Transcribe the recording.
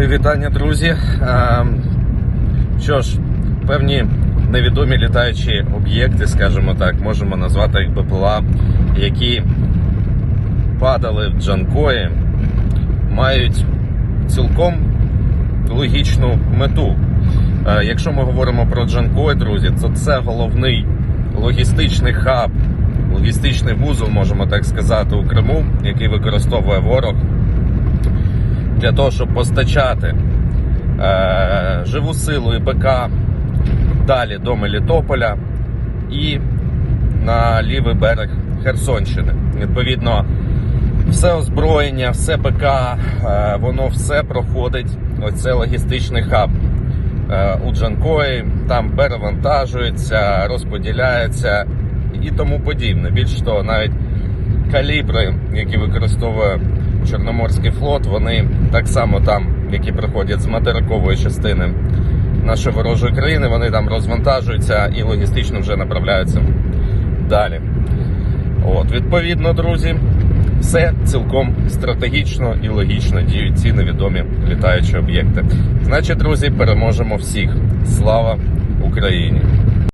Мої вітання, друзі. Е, Що ж, певні невідомі літаючі об'єкти, скажімо так, можемо назвати їх БПЛА, які падали в Джанкої, мають цілком логічну мету. Е, Якщо ми говоримо про Джанкой, друзі, то це головний логістичний хаб, логістичний вузол, можемо так сказати, у Криму, який використовує ворог для того, щоб постачати е, живу силу і БК далі до Мелітополя і на лівий берег Херсонщини. Відповідно, все озброєння, все БК, е, воно все проходить. Оце логістичний хаб е, у Джанкої, там перевантажується, розподіляється і тому подібне. Більш того, навіть калібри, які використовує Чорноморський флот, вони так само там, які приходять з материкової частини нашої ворожої країни, вони там розвантажуються і логістично вже направляються далі. От, відповідно, друзі, все цілком стратегічно і логічно діють ці невідомі літаючі об'єкти. Значить, друзі, переможемо всіх. Слава Україні!